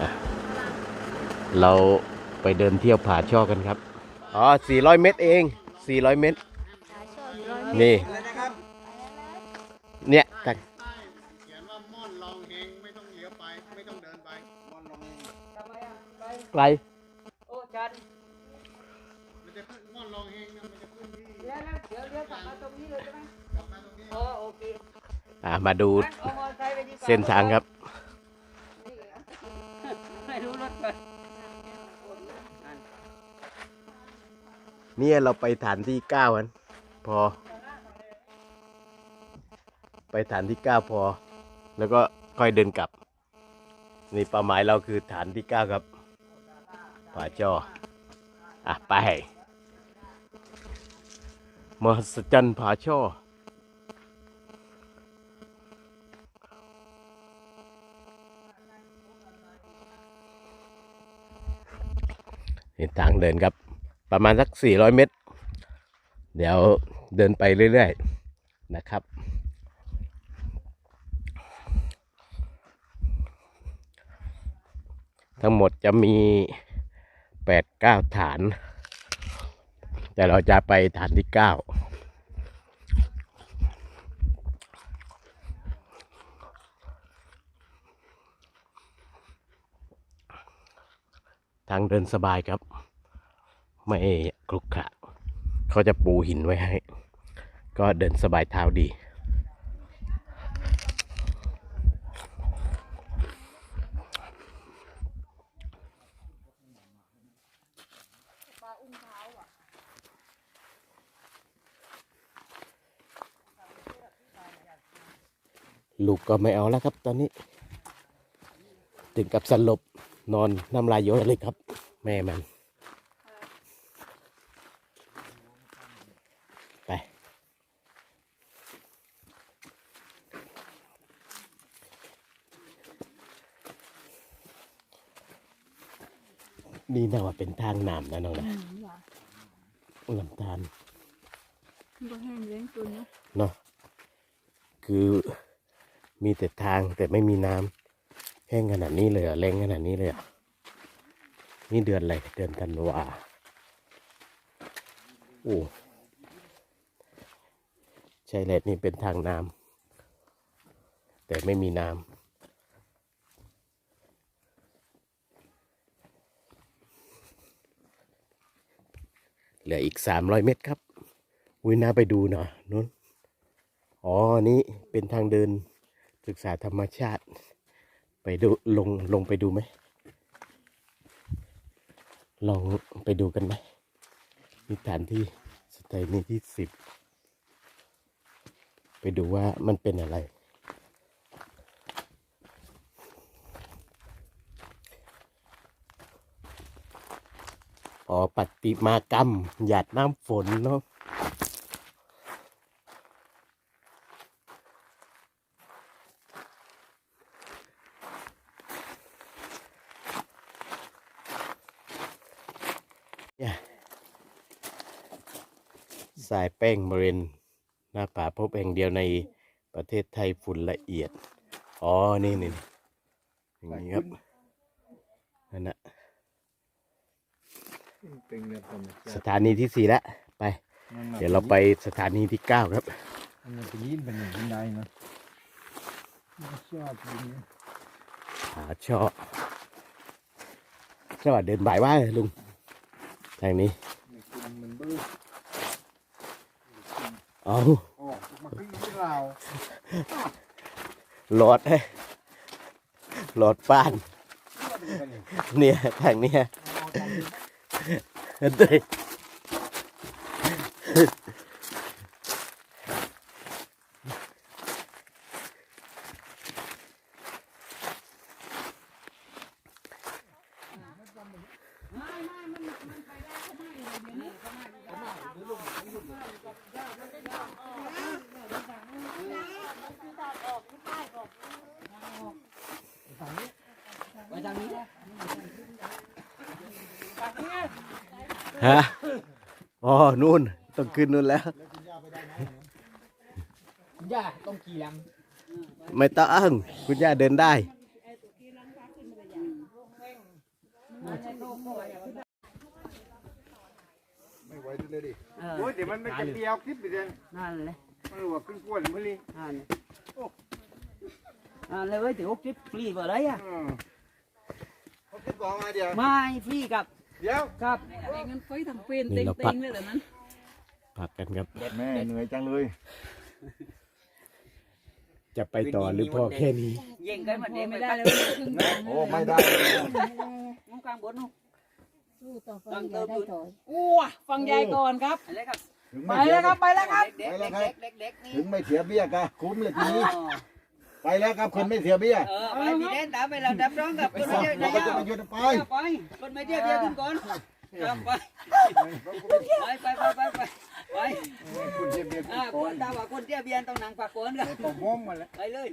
อะเราไปเดินเที่ยวผาช่อกันครับ อ๋อ 400 เมตรเอง 400 เมตร นี่ เนี่ยแต่เขียนว่าม่อนลองเฮงไม่ต้องเลี้ยวไปไม่ต้องเดินไปม่อนลองเฮงไกลโอ้จันมันจะขึ้นม่อนลองเฮงนะมันจะขึ้นที่เดี๋ยวนะเดี๋ยวเดี๋ยวกลับมาตรงนี้เลยใช่ไหมกลับมาตรงนี้อ๋อโอเค อะมาดูเส้นทางครับ ไม่รู้รถก่อนเนี่ยเราไปฐานที่เก้ากันพอ ไปฐานที่เก้าพอ แล้วก็ค่อยเดินกลับ นี่เป้าหมายเราคือฐานที่เก้าครับผาจ้ออะไปมหัศจรรย์ผาช่อ นี่ทางเดินครับ ประมาณสัก 400 เมตร เดี๋ยวเดินไปเรื่อยๆนะครับ ทั้งหมดจะมี 8-9 ฐาน แต่เราจะไปฐานที่ 9ทางเดินสบายครับ ไม่คลุกขระเขาจะปูหินไว้ให้ ก็เดินสบายเท้าดี ลูกก็ไม่เอาแล้วครับตอนนี้ ถึงกับสลบนอนน้ำลายย้อยเลยครับ แม่มัน นี่น่าว่าเป็นทางน้ำนะน้องนะลำธารบ่แห้งเลี้ยงตัวเนี้ยเนาะคือมีแต่ทางแต่ไม่มีน้ำแห้งขนาดนี้เลยเหรอะแรงขนาดนี้เลยเหรอะนี่เดือนอะไรเดือนธันวาโอ้ใช่แหละนี่เป็นทางน้ำแต่ไม่มีน้ำ เหลืออีกสามร้อยเมตรครับอุ้ยน่าไปดูหน่อยนู้นอ๋อนี่เป็นทางเดินศึกษาธรรมชาติ ไปดูลงลงไปดูไหมลองไปดูกันไหมมีฐานที่สถานีที่สิบไปดูว่ามันเป็นอะไร อ๋อปฏิมากรรม หยาดน้ำฝนเนาะเนี่ยสายแป้งบริเวณหน้าผาพบแห่งเดียวในประเทศไทยฝุ่นละเอียด อ๋อ นี่นี่อย่างนี้ครับ นั่นนะ เป็นเงินธรรมสชาติถานีที่สี่แล้วไปเดี๋ยวเราไปสถานีที่เก้าครับ มันจะยิ้มเป็นอย่างนี้ได้นะชอบจริงผาช่อสวัสดีเดินบ่ายว่าเลยลุง ทางนี้มันบื้อเอาออกมาขึ้นที่เราหลอดหลอดป้าน เนี่ยทางเนี้ยเด้ ย ฮะอ๋อนู่นต้องขึ้นนู่นแล้วย่าต้องกี่ลไม่ต้องคุณย่าเดินได้ ไม่ไหวเลยดิเออโอ้ยเดี๋ยวมันไม่จะเดียวคลิปไปเดือนนั่นเลยมันรู้ว่าขึ้นกล้วยมันเลยนั่นเลยนั่นเลยเว้ยถือว่าคลิปฟรีเบอร์ไรอะอืมเขาคิดบอกมาเดียวไม่ฟรีกับ เดี๋ยวกับแต่เงินไฟทั้งเป็นนี่เต็งเราเต็ปัดงเลยเหรอนั้นพักกันครับ แม่เหนื่อยจังเลย จะไปต่อหรือพอแค่นี้ยิงกันมันเองไม่ไม่ได้ได้เลเลยยครึ่งโอ้ไม่ได้น้องกลางบนนู้นสู้ต่อไปอย่าได้ถอยอ้วฟังยายก่อนครับอะไรครับถึงไปไม่เสีแล้ยวครับไปแล้วครับเด็กเด็กเด็กเด็กเด็กนี่ถึงไม่เสียเบี้ยกะคุ้มเลยทีนี้อ๋อ ไปแล้วครับคนไม่เสียเบี้ยเออไปพี่เด่นตามไปเราดับร้องกับไปคนสอบไม่เดียวเราก็เดีจะยวมาหยุดไปไปคนไม่เดียวเดียวขึ้นก่อนครับไปไปไปไปไปไปคุณเสียเบี้ยอ่าคนตาว่าคนเดียวเบียนต้องนั่งปากโกนกันก็ง้มมาแล้วไปเลย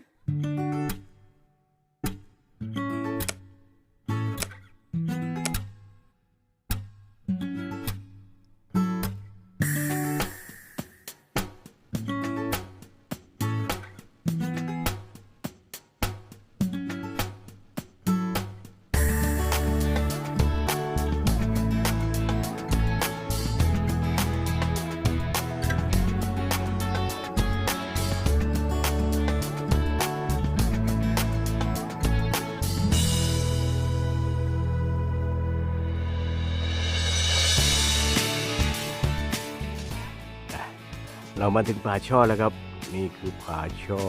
เรามาถึงผาช่อแล้วครับ นี่คือผาช่อ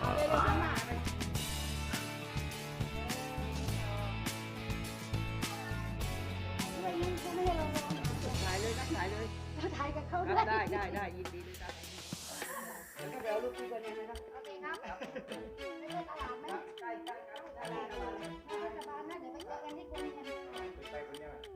อ่าถ่ายเลยครับถ่ายเลยถ่ายกับเขาคด้รัวบยได้ได้ได้ยินดีเลยครับเดี๋ยวก็ไปเอาลูกพี่คนนี้นะครับโอเคครับไปเดินตลาดไหมใกล้ใกล้ครับได้ได้ได้ไม่เทศบาลนะเดี๋ยวไปเจอกันที่กรุงเทพเคยไปใกล้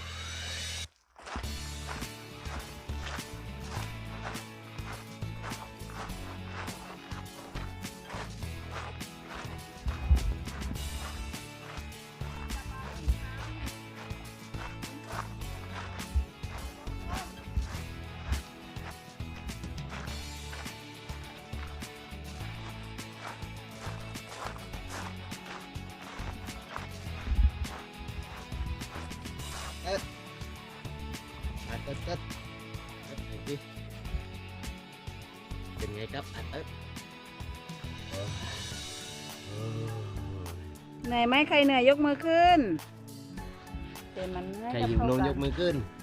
เหนื่อยไหมใครเหนื่อยยกมือขึ้นเป็นมันใครอยู่โนนยกมือขึ้นอ